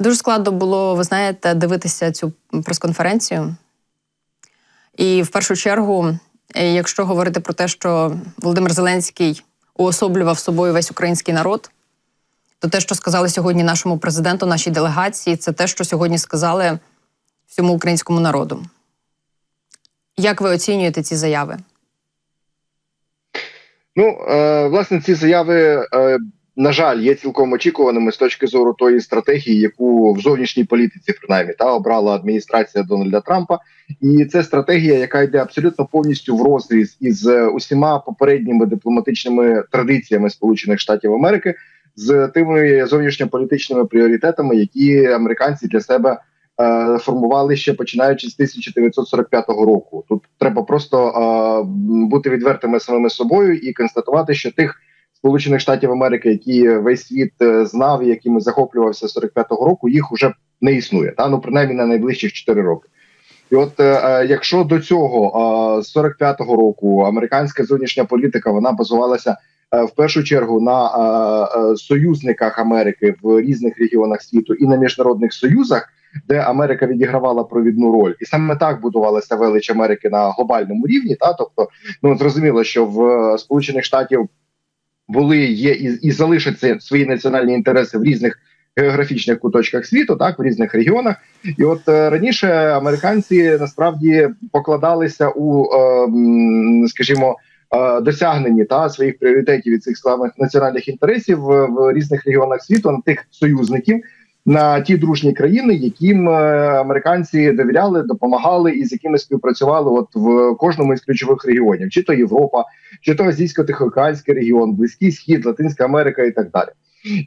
Дуже складно було, ви знаєте, дивитися цю прес-конференцію. І в першу чергу, е, якщо говорити про те, що Володимир Зеленський уособлював собою весь український народ, то те, що сказали сьогодні нашому президенту, нашій делегації, це те, що сьогодні сказали всьому українському народу. Як ви оцінюєте ці заяви? Ну, е, власне, ці заяви, е, на жаль, є цілком очікуваними з точки зору тої стратегії, яку в зовнішній політиці принаймні та обрала адміністрація Дональда Трампа, і це стратегія, яка йде абсолютно повністю в розріз із е, усіма попередніми дипломатичними традиціями Сполучених Штатів Америки з тими зовнішньополітичними пріоритетами, які американці для себе. е, Формували ще починаючи з 1945 року. Тут треба просто е, бути відвертими самими собою і констатувати, що тих Сполучених Штатів Америки, які весь світ е, знав, якими захоплювався з 45-го року, їх уже не існує. Та ну принаймні на найближчих 4 роки. І от е, е, якщо до цього з 45-го року американська зовнішня політика вона базувалася в першу чергу на союзниках Америки в різних регіонах світу і на міжнародних союзах, де Америка відігравала провідну роль, і саме так будувалася велич Америки на глобальному рівні. Та тобто, ну зрозуміло, що в Сполучених Штатів були, є і, і залишаться свої національні інтереси в різних географічних куточках світу, так в різних регіонах. І от е, раніше американці насправді покладалися у, е, скажімо. е, Досягненні та своїх пріоритетів і цих славних національних інтересів в, в різних регіонах світу на тих союзників, на ті дружні країни, яким е, американці довіряли, допомагали і з якими співпрацювали, от в кожному із ключових регіонів, чи то Європа, чи то Азійсько-Тихоокеанський регіон, Близький Схід, Латинська Америка і так далі.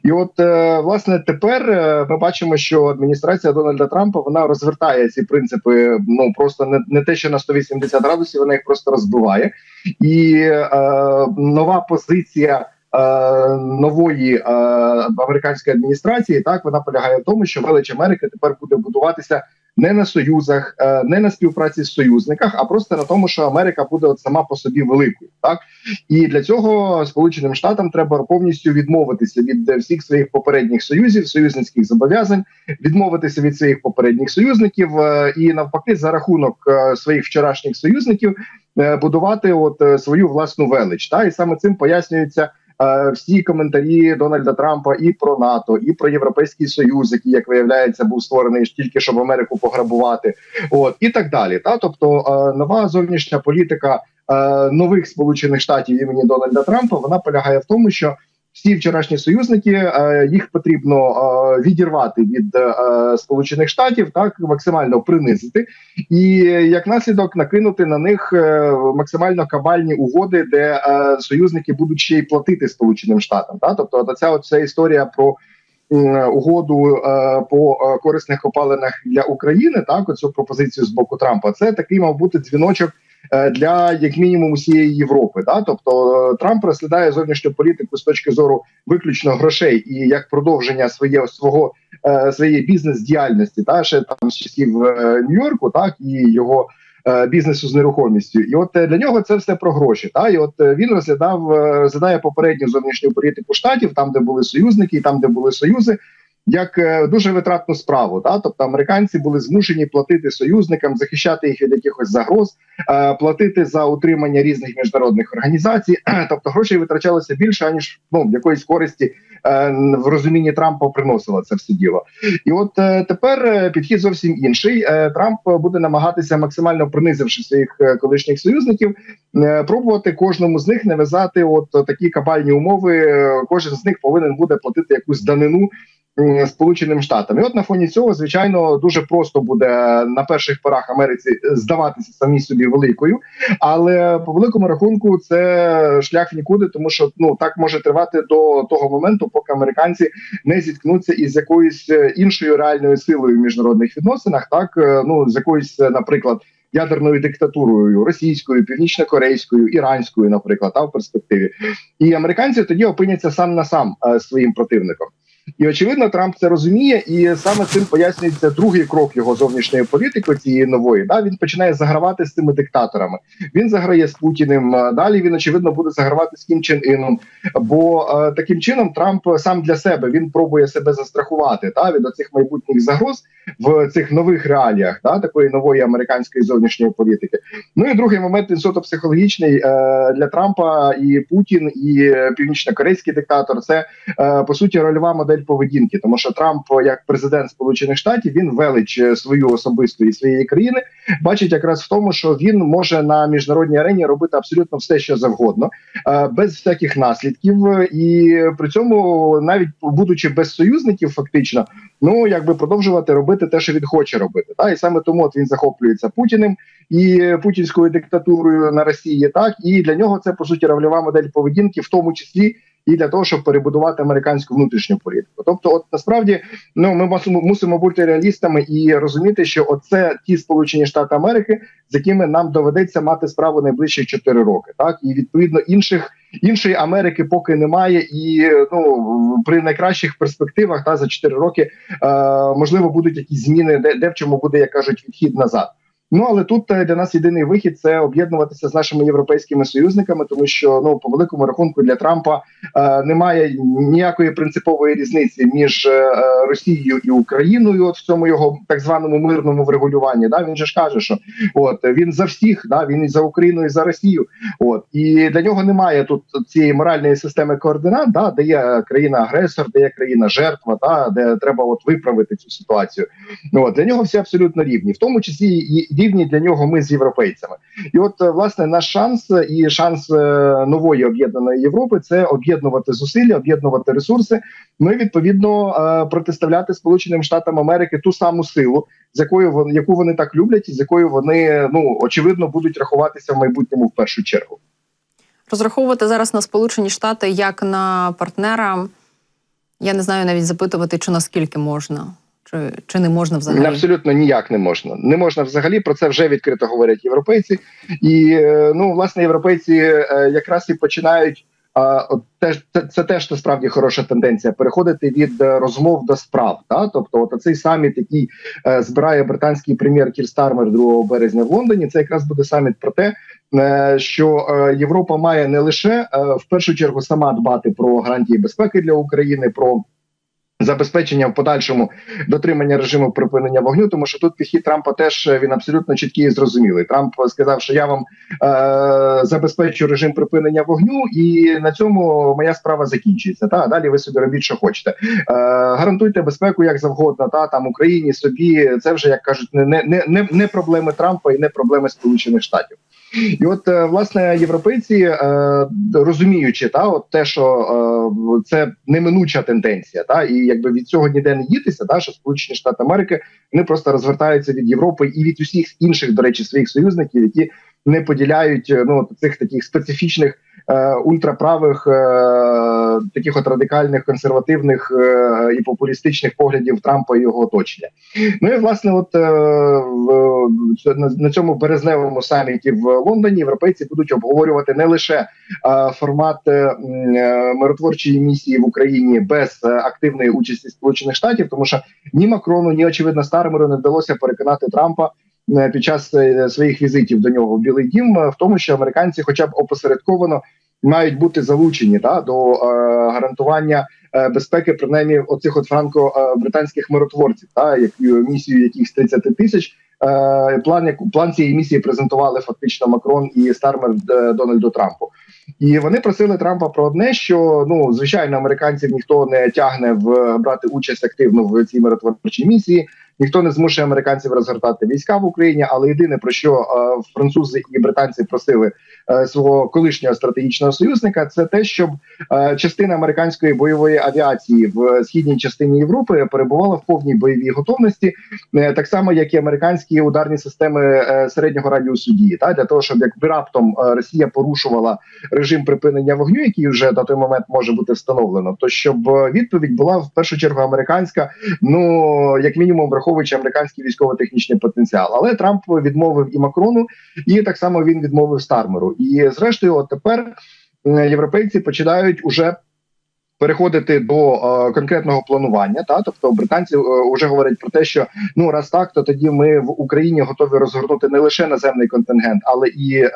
І от е, власне тепер е, ми бачимо, що адміністрація Дональда Трампа вона розвертає ці принципи. Ну просто не, не те, що на 180 градусів, вона їх просто розбиває, і е, нова позиція. Е, Нової е, американської адміністрації так вона полягає в тому, що велич Америки тепер буде будуватися не на союзах, е, не на співпраці з союзниках, а просто на тому, що Америка буде от сама по собі великою. Так і для цього Сполученим Штатам треба повністю відмовитися від всіх своїх попередніх союзів, союзницьких зобов'язань, відмовитися від своїх попередніх союзників і навпаки, за рахунок своїх вчорашніх союзників будувати от свою власну велич. Та і саме цим пояснюється. Е, Всі коментарі Дональда Трампа і про НАТО, і про європейський союз, який як виявляється був створений тільки щоб Америку пограбувати, от і так далі. Та тобто е, нова зовнішня політика е, нових сполучених штатів імені Дональда Трампа вона полягає в тому, що всі вчорашні союзники е, їх потрібно е, відірвати від е, сполучених штатів, так максимально принизити, і як наслідок накинути на них максимально кабальні угоди, де союзники будуть ще й платити сполученим штатам. Та тобто, ця от ця історія про. Угоду по корисних копалинах для України, так оцю пропозицію з боку Трампа, це такий мав бути дзвіночок для як мінімум усієї Європи. Да? Тобто е, Трамп розглядає зовнішню політику з точки зору виключно грошей і як продовження своє свого е, своєї бізнес-діяльності, та ще там з часів е, Нью-Йорку, так і його. е, Бізнесу з нерухомістю, і от е, для нього це все про гроші. Та і от е, він розглядав е, розглядає попередню зовнішню політику штатів, там де були союзники, і там де були союзи, як е, дуже витратну справу. Та тобто американці були змушені платити союзникам, захищати їх від якихось загроз, е, платити за утримання різних міжнародних організацій. Тобто грошей витрачалося більше аніж ну якоїсь користі е, в розумінні Трампа приносило це все діло. І от тепер підхід зовсім інший. Трамп буде намагатися максимально принизивши своїх колишніх союзників, пробувати кожному з них нав'язати от такі кабальні умови. Кожен з них повинен буде платити якусь данину. М, Сполученим Штатам, і от на фоні цього, звичайно, дуже просто буде на перших порах Америці здаватися самі собі великою, але по великому рахунку це шлях в нікуди, тому що ну так може тривати до того моменту, поки американці не зіткнуться із якоюсь е, іншою реальною силою в міжнародних відносинах, так е, ну з якоюсь, е, наприклад, ядерною диктатурою російською, північно-корейською, іранською, наприклад, та в перспективі, і американці тоді опиняться сам на сам е, своїм противником. І очевидно, Трамп це розуміє, і саме цим пояснюється другий крок його зовнішньої політики цієї нової. Да, він починає загравати з цими диктаторами. Він заграє з Путіним. е, Далі він очевидно буде загравати з Кім Чен Іном. Бо е, таким чином Трамп сам для себе він пробує себе застрахувати та від оцих майбутніх загроз в цих нових реаліях, та такої нової американської зовнішньої політики. Ну і другий момент він суто психологічний е, для Трампа і Путін, і північно-корейський диктатор. Це е, по суті рольова модель поведінки, тому що Трамп, як президент Сполучених Штатів, він велич е, свою особисту і своєї країни, бачить якраз в тому, що він може на міжнародній арені робити абсолютно все, що завгодно, е, без всяких наслідків, і при цьому, навіть будучи без союзників, фактично, ну якби продовжувати робити те, що він хоче робити. Та і саме тому от він захоплюється Путіним і путінською диктатурою на Росії, так і для нього це по суті рольова модель поведінки, в тому числі і для того, щоб перебудувати американську внутрішню політику. Тобто, от насправді, ну ми мусимо, бути реалістами і розуміти, що оце ті Сполучені Штати Америки, з якими нам доведеться мати справу найближчі 4 роки. Так і відповідно інших. Іншої Америки поки немає, і ну при найкращих перспективах та за 4 роки е, можливо будуть якісь зміни, де, де в чому буде, як кажуть, відхід назад. Ну але тут е, для нас єдиний вихід це об'єднуватися з нашими європейськими союзниками, тому що ну по великому рахунку для Трампа е, немає ніякої принципової різниці між е, Росією і Україною. От в цьому його так званому мирному врегулюванні. Да він же ж каже, що от він за всіх, да він і за Україну, і за Росію. От і для нього немає тут цієї моральної системи координат, да, де є країна-агресор, де є країна жертва, да, де треба от виправити цю ситуацію. От для нього всі абсолютно рівні, в тому числі і рівні для нього ми з європейцями. І от е, власне наш шанс і шанс е, нової об'єднаної Європи це об'єднувати зусилля, об'єднувати ресурси. Ну і відповідно е, протиставляти Сполученим Штатам Америки ту саму силу, з якою яку вони так люблять, і з якою вони ну очевидно будуть рахуватися в майбутньому в першу чергу. Розраховувати зараз на Сполучені Штати як на партнера. Я не знаю навіть запитувати, чи наскільки можна, чи, чи не можна взагалі. Абсолютно ніяк не можна. Не можна взагалі про це вже відкрито говорять європейці, і е, ну власне європейці е, якраз і починають. А теж це, це теж насправді хороша тенденція переходити від е, розмов до справ. Та тобто, от цей саміт, який е, збирає британський прем'єр Кір Стармер 2 березня в Лондоні, це якраз буде саміт про те, е, що е, Європа має не лише е, в першу чергу сама дбати про гарантії безпеки для України. про Забезпечення в подальшому дотримання режиму припинення вогню, тому що тут підхід Трампа теж е, він абсолютно чіткий і зрозумілий. Трамп сказав, що я вам е- забезпечу режим припинення вогню, і на цьому моя справа закінчується. Та далі ви собі робіть, що хочете. Е- гарантуйте безпеку як завгодно. Та там Україні собі це вже як кажуть, не не, не, не проблеми Трампа і не проблеми Сполучених Штатів. І от е, власне європейці е, розуміючи, та от те, що е, це неминуча тенденція, та і якби від цього ніде не дітися, та що Сполучені Штати Америки вони просто розвертаються від Європи і від усіх інших, до речі, своїх союзників, які не поділяють ну цих таких специфічних ультраправих, е, таких от радикальних консервативних е, і популістичних поглядів Трампа і його оточення. Ну і власне, от е, в, на, цьому березневому саміті в Лондоні європейці будуть обговорювати не лише е, формат е, миротворчої місії в Україні без е, активної участі Сполучених Штатів, тому що ні Макрону, ні очевидно Стармеру не вдалося переконати Трампа. Е, Під час е, своїх візитів до нього в Білий Дім е, в тому, що американці, хоча б опосередковано, мають бути залучені да, до гарантування безпеки, принаймні оцих от франко-британських миротворців, та як місію яких з 30 тисяч. План яку план цієї місії презентували фактично Макрон і Стармер Дональду Трампу. І вони просили Трампа про одне, що ну звичайно американців ніхто не тягне в брати участь активно в цій миротворчій місії. Ніхто не змушує американців розгортати війська в Україні, але єдине про що е, французи і британці просили е, свого колишнього стратегічного союзника, це те, щоб е, частина американської бойової авіації в східній частині Європи перебувала в повній бойовій готовності, так само як і американські ударні системи середнього радіусу дії, та для того, щоб якби раптом Росія порушувала режим припинення вогню, який вже на той момент може бути встановлено, то щоб відповідь була в першу чергу американська, ну як мінімум враховуючи американський військово-технічний потенціал. Але Трамп відмовив і Макрону, і так само він відмовив Стармеру. І зрештою, от тепер е, європейці починають уже переходити до е, конкретного планування. Та тобто британці е, вже говорять про те, що ну раз так, то тоді ми в Україні готові розгорнути не лише наземний контингент, але і е,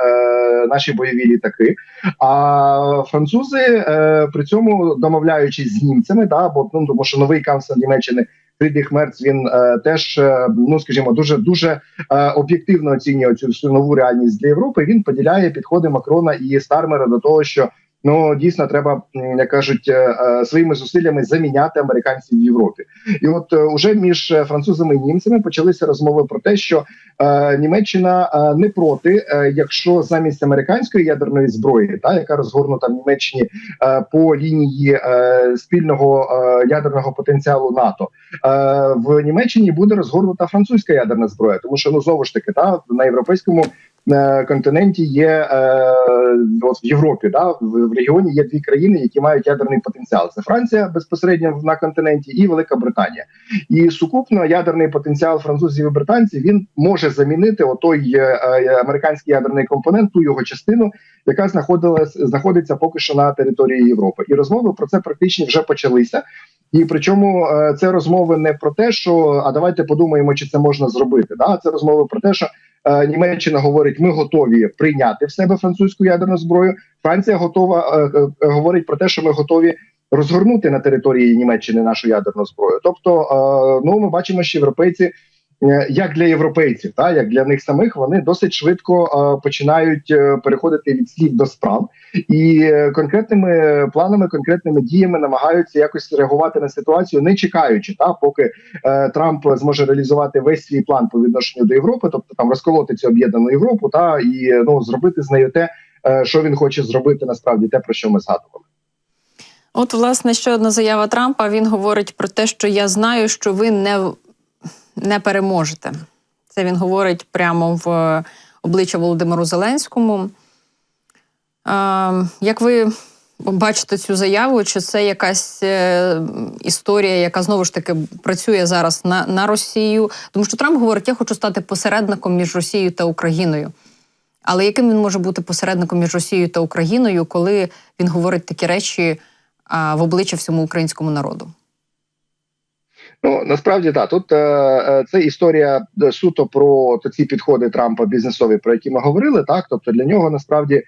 наші бойові літаки. А французи е, при цьому домовляючись з німцями, да, бо ну тому що новий канцлер Німеччини Фрідріх Хмерц він е, теж е, ну скажімо дуже дуже е, об'єктивно оцінює цю нову реальність для Європи. Він поділяє підходи Макрона і Стармера до того, що ну дійсно треба, як кажуть, е, е, своїми зусиллями заміняти американців в Європі. І от е, уже між французами і німцями почалися розмови про те, що е, Німеччина не проти, е, якщо замість американської ядерної зброї, та яка розгорнута в Німеччині е, по лінії спільного ядерного потенціалу НАТО, в Німеччині буде розгорнута французька ядерна зброя, тому що ну знову ж таки, та на європейському континенті є е, от в Європі, да в, регіоні є дві країни, які мають ядерний потенціал. Це Франція безпосередньо на континенті і Велика Британія. І сукупно ядерний потенціал французів і британців він може замінити отой е, е, американський ядерний компонент, ту його частину, яка знаходилась знаходиться поки що на території Європи. І розмови про це практично вже почалися. І причому е, це розмови не про те, що а давайте подумаємо, чи це можна зробити. Да, це розмови про те, що е, Німеччина говорить, ми готові прийняти в себе французьку ядерну зброю. Франція готова е, е, говорить про те, що ми готові розгорнути на території Німеччини нашу ядерну зброю. Тобто, е, ну ми бачимо, що європейці. Е, Як для європейців, та як для них самих, вони досить швидко е, починають е, переходити від слів до справ, і конкретними планами, конкретними діями намагаються якось реагувати на ситуацію, не чекаючи, та поки Трамп зможе реалізувати весь свій план по відношенню до Європи, тобто там розколоти цю об'єднану Європу, та і ну зробити з нею те, що він хоче зробити насправді, те про що ми згадували. От, власне, ще одна заява Трампа. Він говорить про те, що я знаю, що ви не, не переможете. Це він говорить прямо в обличчя Володимиру Зеленському. Як ви бачите цю заяву? Чи це якась е, історія, яка знову ж таки працює зараз на, на Росію? Тому що Трамп говорить: я хочу стати посередником між Росією та Україною. Але яким він може бути посередником між Росією та Україною, коли він говорить такі речі в обличчя всьому українському народу? Ну насправді так. Тут е, е, це історія е, суто про ці підходи Трампа бізнесові, про які ми говорили. Так, тобто для нього насправді е,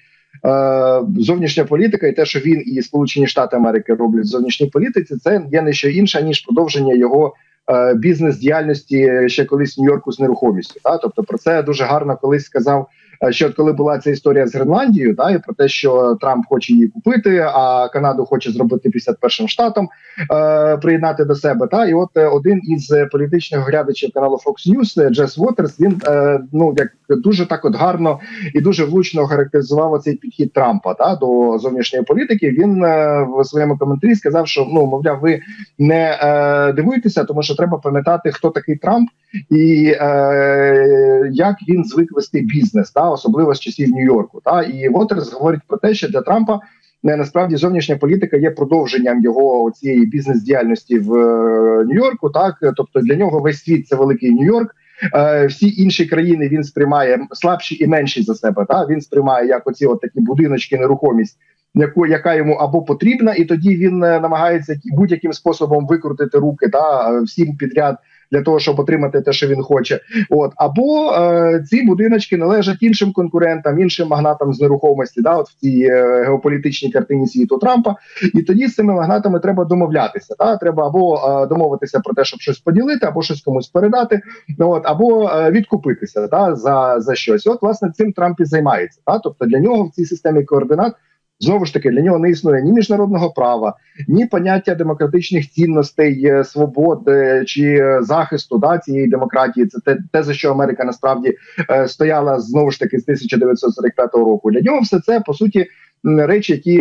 зовнішня політика і те, що він і Сполучені Штати Америки роблять в зовнішній політиці, це є не що інше ніж продовження його. е, Бізнес-діяльності ще колись в Нью-Йорку з нерухомістю, та тобто про це дуже гарно колись сказав. Що коли була ця історія з Гренландією, та і про те, що Трамп хоче її купити, а Канаду хоче зробити 51-м штатом, е, приєднати до себе. Та і от е, один із політичних глядачів каналу Fox News е, Джес Уотерс, він е, ну як дуже так от гарно і дуже влучно характеризував цей підхід Трампа та до зовнішньої політики. Він е, в своєму коментарі сказав, що ну мовляв, ви не е, дивуйтеся, тому що треба пам'ятати, хто такий Трамп і е, як він звик вести бізнес, та особливо з часів Нью-Йорку. Та і Уотерс говорить про те, що для Трампа. Не насправді зовнішня політика є продовженням його цієї бізнес-діяльності в е, Нью-Йорку. Так, тобто для нього весь світ це великий Нью-Йорк. Е, всі інші країни він сприймає слабші і менші за себе. Та він сприймає як оці от такі будиночки, нерухомість, яку яка йому або потрібна, і тоді він е, намагається будь-яким способом викрутити руки та всім підряд. Для того щоб отримати те, що він хоче, от або е, ці будиночки належать іншим конкурентам, іншим магнатам з нерухомості, да, от в цій е, геополітичній картині світу Трампа. І тоді з цими магнатами треба домовлятися. Та треба або е, домовитися про те, щоб щось поділити, або щось комусь передати, от або е, відкупитися та за, за щось. От власне цим Трамп і займається. Та тобто для нього в цій системі координат. Знову ж таки, для нього не існує ні міжнародного права, ні поняття демократичних цінностей, е, свобод е, чи е, захисту да, цієї демократії. Це те, те, за що Америка насправді е, стояла знову ж таки з 1945 року. Для нього все це по суті речі, які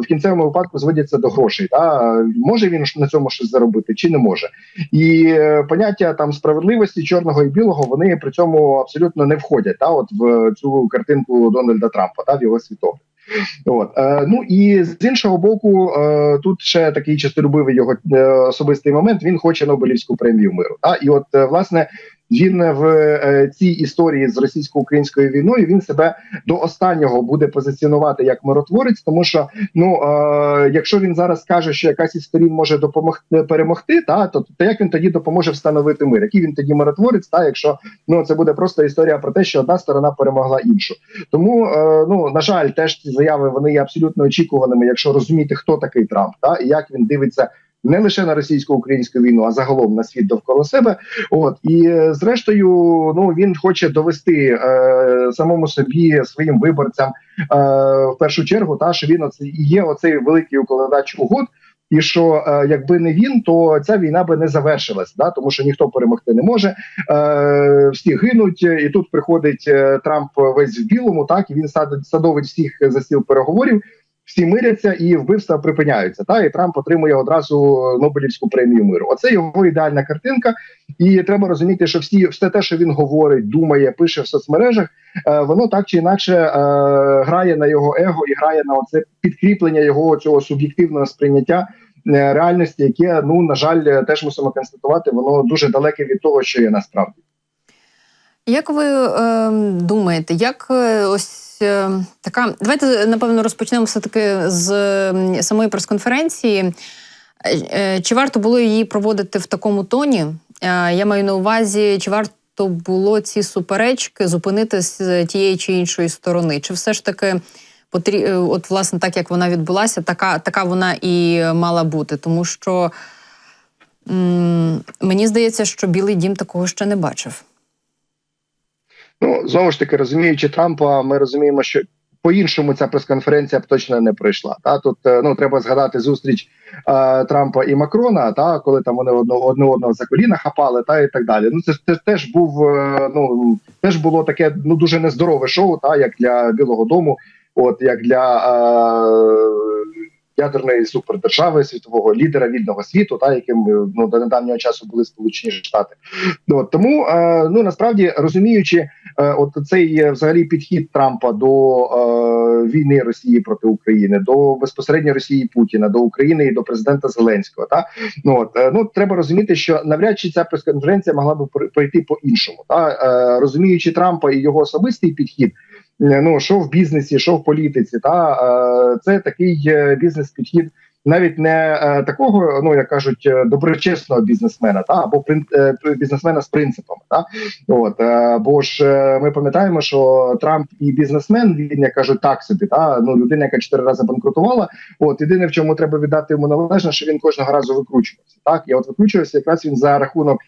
в кінцевому випадку зводяться до грошей. Та може він на цьому щось заробити, чи не може, і поняття там справедливості чорного і білого вони при цьому абсолютно не входять. Та от в цю картинку Дональда Трампа та в його світогляд. От е, ну і з іншого боку, е, тут ще такий чистолюбивий його е, особистий момент. Він хоче Нобелівську премію миру. Та і от е, власне він в е, цій історії з російсько-українською війною він себе до останнього буде позиціонувати як миротворець, тому що ну е, якщо він зараз каже, що якась із сторін може допомогти перемогти, та то, то як він тоді допоможе встановити мир? Який він тоді миротворець? Та якщо ну це буде просто історія про те, що одна сторона перемогла іншу. Тому е, ну на жаль, теж заяви вони є абсолютно очікуваними, якщо розуміти, хто такий Трамп, та і як він дивиться. Не лише на російсько-українську війну, а загалом на світ довкола себе. От і е, зрештою, ну він хоче довести е, самому собі своїм виборцям е, в першу чергу, та що він оце є оцей великий укладач угод. І що е, якби не він, то ця війна би не завершилась, да тому що ніхто перемогти не може. Е, Всі гинуть, і тут приходить е, Трамп весь в білому. Так і він садить садовить всіх за стіл переговорів. Всі миряться і вбивства припиняються. Та і Трамп отримує одразу Нобелівську премію миру. Оце його ідеальна картинка, і треба розуміти, що всі все те, що він говорить, думає, пише в соцмережах, е, воно так чи інакше е, грає на його его і грає на оце підкріплення його цього суб'єктивного сприйняття е, реальності, яке ну на жаль, теж мусимо констатувати, воно дуже далеке від того, що є насправді. Як ви е, думаєте, як е, ось е, така? Давайте напевно розпочнемо все таки з самої прес-конференції. Е, е, Чи варто було її проводити в такому тоні? Я маю на увазі, чи варто було ці суперечки зупинити з тієї чи іншої сторони? Чи все ж таки от власне так як вона відбулася, така, така вона і мала бути? Тому що м, мені здається, що Білий дім такого ще не бачив. Ну знову ж таки, розуміючи Трампа, ми розуміємо, що по-іншому ця прес-конференція б точно не прийшла. Та тут е, ну треба згадати зустріч е, Трампа і Макрона, та коли там вони одного одне одного за коліна хапали, та і так далі. Ну це, це теж був е, ну теж було таке ну дуже нездорове шоу, та як для Білого Дому, от як для. Е, Ядерної супердержави світового лідера вільного світу, та яким ну до недавнього часу були Сполучені Штати. Ну, от, тому е, ну насправді розуміючи, е, от цей е, взагалі підхід Трампа до е, війни Росії проти України, до безпосередньо Росії Путіна, до України і до президента Зеленського. Та ну от е, ну треба розуміти, що навряд чи ця прес-конференція могла б пр- пройти по іншому, та е, розуміючи Трампа і його особистий підхід. е, Ну що в бізнесі, що в політиці, та е, це такий е, бізнес-підхід навіть не е, такого, ну як кажуть, е, доброчесного бізнесмена, та або е, бізнесмена з принципами. Та от бо ж ми пам'ятаємо, що Трамп і бізнесмен він як кажуть так собі, та ну людина, яка чотири рази банкрутувала. От єдине, в чому треба віддати йому належне, що він кожного разу викручувався. Так і от викручувався якраз він за рахунок.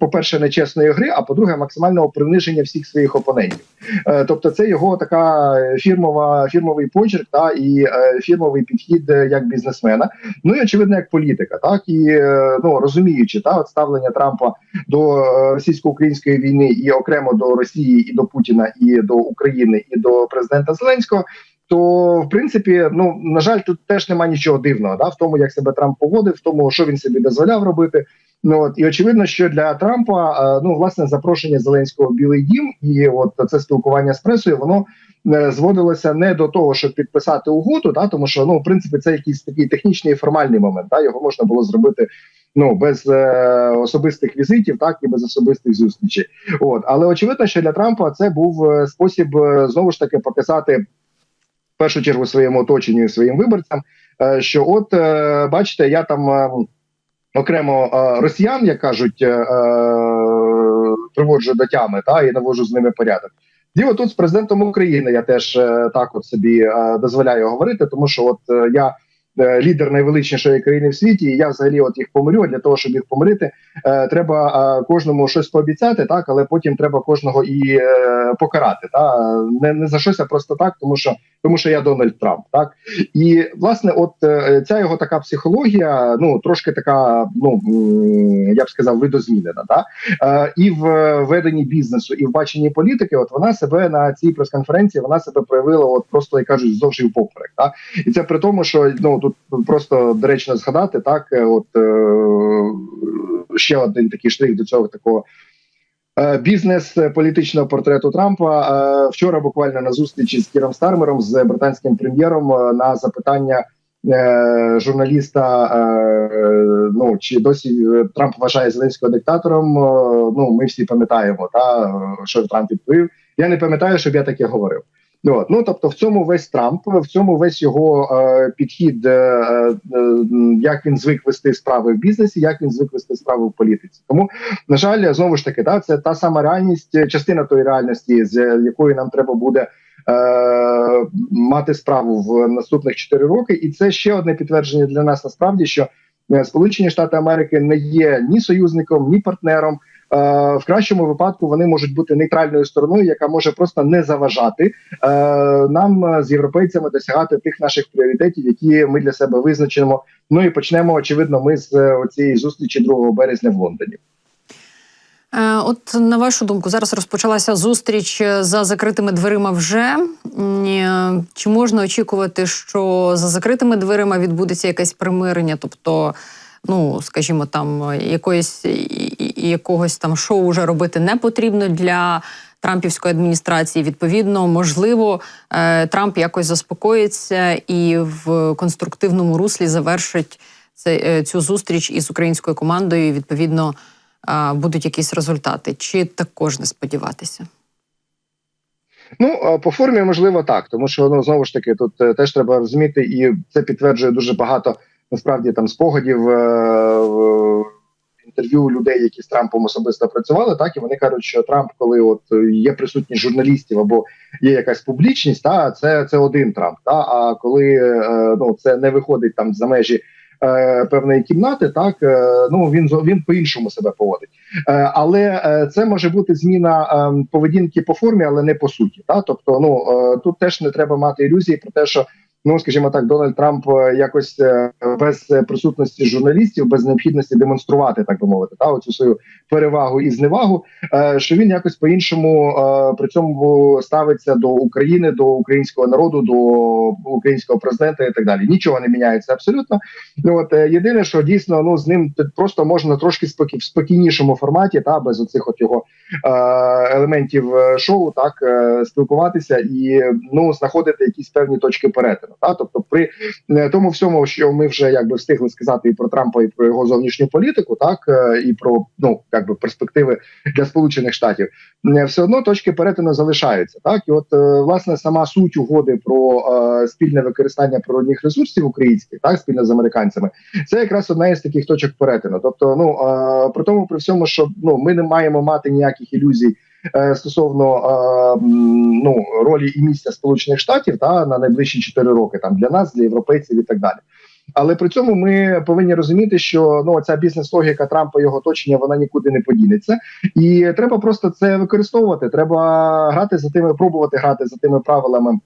По-перше, нечесної гри, а по-друге, максимального приниження всіх своїх опонентів. Е, тобто, це його така фірмова фірмовий почерк та і е, фірмовий підхід е, як бізнесмена. Ну і очевидно, як політика, так і ну розуміючи та от ставлення Трампа до російсько-української війни і окремо до Росії, і до Путіна, і до України, і до президента Зеленського. То в принципі, ну на жаль, тут теж немає нічого дивного, да, в тому, як себе Трамп поводив, в тому, що він собі дозволяв робити. Ну от і очевидно, що для Трампа е, ну власне запрошення Зеленського в Білий Дім і от це спілкування з пресою, воно е, зводилося не до того, щоб підписати угоду, да, тому що ну в принципі це якийсь такий технічний формальний момент. Да, його можна було зробити. Ну без е, особистих візитів, так і без особистих зустрічей. От але очевидно, що для Трампа це був е, спосіб е, знову ж таки показати першу чергу своєму оточенню і своїм виборцям, е, що от е, бачите, я там. Е, окремо росіян, як кажуть, приводжу до тями та і навожу з ними порядок. От тут з президентом України я теж так от собі дозволяю говорити, тому що от я лідер найвеличнішої країни в світі, і я взагалі от їх помирю. Для того, щоб їх помирити, е, треба е, кожному щось пообіцяти, так але потім треба кожного і е, покарати. Та не, не за щось, а просто так, тому що тому що я Дональд Трамп, так і власне, от е, ця його така психологія, ну трошки така, ну я б сказав, видозмінена. Да? Е, і в веденні бізнесу, і в баченні політики, от вона себе на цій прес-конференції вона себе проявила, от просто як кажуть, зовсім поперек. Так? І це при тому, що ну тут просто доречно згадати, так е, от е, ще один такий штрих до цього такого. Е, Бізнес політичного портрету Трампа вчора буквально на зустрічі з Кіром Стармером, з британським прем'єром, на запитання журналіста. Ну чи досі Трамп вважає Зеленського диктатором? Ну ми всі пам'ятаємо, та що Трамп відповів. Я не пам'ятаю, щоб я таке говорив. От, ну тобто, в цьому весь Трамп, в цьому весь його е, підхід, е, е, як він звик вести справи в бізнесі, як він звик вести справи в політиці. Тому на жаль, знову ж таки, да, це та сама реальність, частина тої реальності, з якою нам треба буде. Е, мати справу в наступних 4 роки, і це ще одне підтвердження для нас насправді, що е, Сполучені Штати Америки не є ні союзником, ні партнером. Е, в кращому випадку вони можуть бути нейтральною стороною, яка може просто не заважати е, нам з європейцями досягати тих наших пріоритетів, які ми для себе визначимо. Ну і почнемо очевидно. Ми з цієї зустрічі 2 березня в Лондоні. Е, от на вашу думку, зараз розпочалася зустріч за закритими дверима. Вже е, чи можна очікувати, що за закритими дверима відбудеться якесь примирення? Тобто, ну скажімо, там якоїсь якогось там шоу вже робити не потрібно для Трампівської адміністрації. Відповідно, можливо, е, Трамп якось заспокоїться і в конструктивному руслі завершить цю зустріч із українською командою. і, Відповідно будуть якісь результати, чи також не сподіватися? Ну по формі можливо так, тому що ну знову ж таки тут е, теж треба розуміти, і це підтверджує дуже багато насправді там спогадів е, інтерв'ю людей, які з Трампом особисто працювали, так і вони кажуть, що Трамп, коли от є присутність журналістів або є якась публічність, та це це один Трамп. Та а коли е, ну це не виходить там за межі е, певної кімнати, так ну він він по іншому себе поводить, але це може бути зміна е, поведінки по формі, але не по суті. Так? Тобто, ну тут теж не треба мати ілюзії про те, що ну скажімо так, Дональд Трамп е, якось е, без присутності журналістів, без необхідності демонструвати, так би мовити, та оцю свою перевагу і зневагу, е, що він якось по іншому при цьому ставиться до України, до українського народу, до українського президента і так далі. Нічого не міняється абсолютно. Ну от єдине, що дійсно ну з ним просто можна трошки спокій, в спокійнішому форматі, та без оцих от його елементів шоу, так спілкуватися і ну знаходити якісь певні точки перетину. Та тобто, при е, тому всьому, що ми вже якби встигли сказати і про Трампа, і про його зовнішню політику, так е, і про ну якби перспективи для Сполучених Штатів, е, все одно точки перетину залишаються. Так і от власне сама суть угоди про спільне використання природних ресурсів українських, так спільно з американцями, це якраз одна із таких точок перетину. Тобто, ну е, при тому, при всьому, що ну ми не маємо мати ніяких ілюзій. Е, стосовно е, ну ролі і місця Сполучених Штатів та на найближчі 4 роки там для нас, для європейців і так далі. Але при цьому ми повинні розуміти, що ну ця бізнес-логіка Трампа і його оточення вона нікуди не подінеться, і треба просто це використовувати. Треба грати за тими, пробувати грати за тими правилами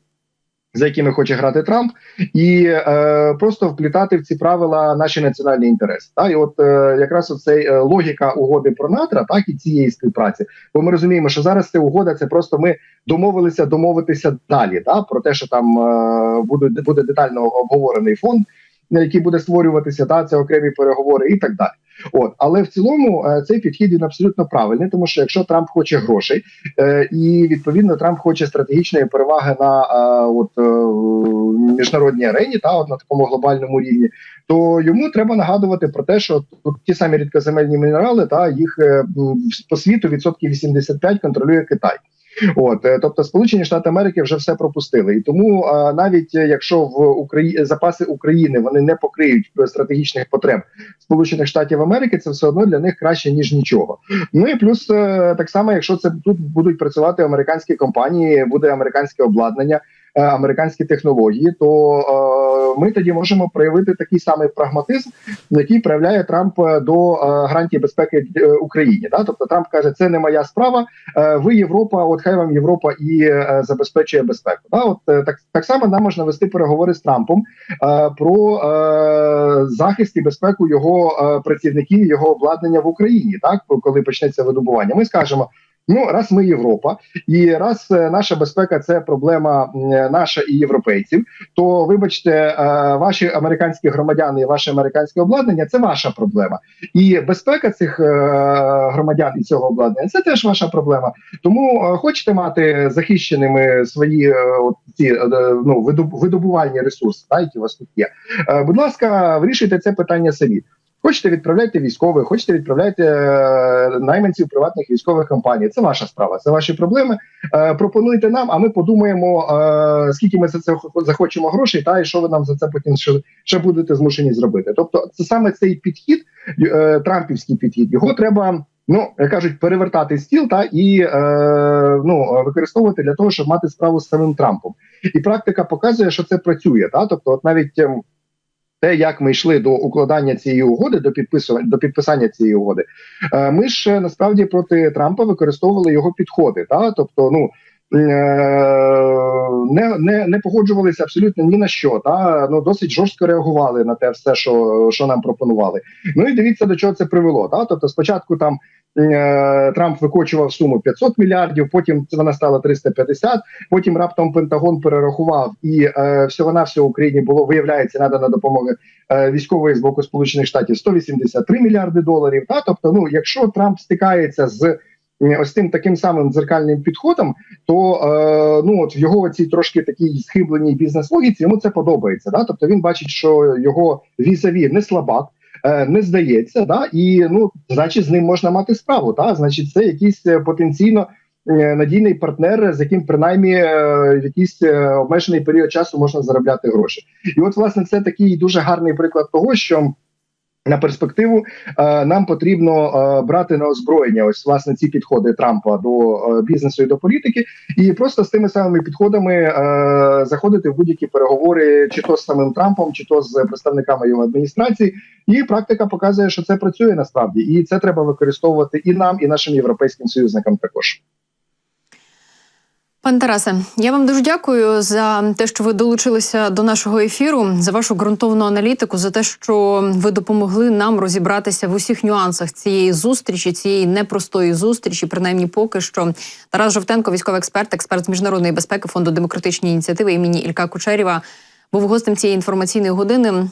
за якими хоче грати Трамп, і е, просто вплітати в ці правила наші національні інтереси. Та і от е, якраз оцей е, логіка угоди про НАТО, так і цієї співпраці. Бо ми розуміємо, що зараз ця угода це просто ми домовилися домовитися далі. Та про те, що там е, буде буде детально обговорений фонд, який буде створюватися, та це окремі переговори, і так далі. От, але в цілому е, цей підхід він абсолютно правильний, тому що якщо Трамп хоче грошей, е, і відповідно Трамп хоче стратегічної переваги на е, от міжнародній арені, та от на такому глобальному рівні, то йому треба нагадувати про те, що тут ті самі рідкоземельні мінерали, та їх по світу відсотків 85 контролює Китай. От е, тобто, Сполучені Штати Америки вже все пропустили, і тому навіть якщо в Україні запаси України вони не покриють стратегічних потреб Сполучених Штатів Америки, це все одно для них краще ніж нічого. Ну і плюс е, так само, якщо це тут будуть працювати американські компанії, буде американське обладнання. Е, американські технології, то е, ми тоді можемо проявити такий самий прагматизм, який проявляє Трамп до е, гарантії безпеки Україні. Да? Тобто Трамп каже, це не моя справа. Ви Європа, от хай вам Європа і забезпечує безпеку. Да? От так так само нам можна вести переговори з Трампом про захист і безпеку його працівників, його обладнання в Україні. Так коли почнеться видобування, ми скажемо. Ну, раз ми Європа, і раз е, наша безпека це проблема е, наша і європейців, то вибачте, е, ваші американські громадяни і ваше американське обладнання це ваша проблема. І безпека цих громадян і цього обладнання це теж ваша проблема. Тому хочете мати захищеними свої ці ну видобувальні ресурси, та, які у вас тут є. Будь ласка, вирішуйте це питання самі. Хочете відправляйте військових, хочете відправляйте е, найманців приватних військових компаній. Це ваша справа, це ваші проблеми. Е, пропонуйте нам, а ми подумаємо, е, скільки ми за це хо- захочемо грошей, та і що ви нам за це потім ще, ще будете змушені зробити. Тобто, це саме цей підхід, трампівський підхід. Його треба. Ну, як кажуть, перевертати стіл та і е, ну використовувати для того, щоб мати справу з самим Трампом. І практика показує, що це працює. Та тобто, от навіть ем, те, як ми йшли до укладання цієї угоди, до підписування до підписання цієї угоди, е, ми ж е, насправді проти Трампа використовували його підходи. Та тобто, ну. Е, Не, не, не погоджувалися абсолютно ні на що, та ну досить жорстко реагували на те все, що, що нам пропонували. Ну і дивіться, до чого це привело. Та тобто, спочатку там е, Трамп викочував суму 500 мільярдів, потім вона стала 350, Потім раптом Пентагон перерахував, і е, всього на всього Україні було виявляється надана допомога е, військової з боку Сполучених Штатів 183 мільярди доларів. Та тобто, ну якщо Трамп стикається з ось тим таким самим дзеркальним підходом, то е, ну от в його цій трошки такій схибленій бізнес-логіці йому це подобається. Да? Тобто він бачить, що його візаві не слабак. е, Не здається, да і ну значить з ним можна мати справу. Та значить, це якийсь е, потенційно е, надійний партнер, з яким принаймні е, в якийсь е, обмежений період часу можна заробляти гроші. І от власне це такий дуже гарний приклад того, що. На перспективу е, нам потрібно е, брати на озброєння ось власне ці підходи Трампа до е, бізнесу і до політики, і просто з тими самими підходами заходити в будь-які переговори, чи то з самим Трампом, чи то з представниками його адміністрації. І практика показує, що це працює насправді, і це треба використовувати і нам, і нашим європейським союзникам також. Пане Тарасе, я вам дуже дякую за те, що ви долучилися до нашого ефіру, за вашу ґрунтовну аналітику, за те, що ви допомогли нам розібратися в усіх нюансах цієї зустрічі, цієї непростої зустрічі, принаймні поки що. Тарас Жовтенко, військовий експерт, експерт з міжнародної безпеки фонду демократичні ініціативи імені Ілька Кучерєва, був гостем цієї інформаційної години.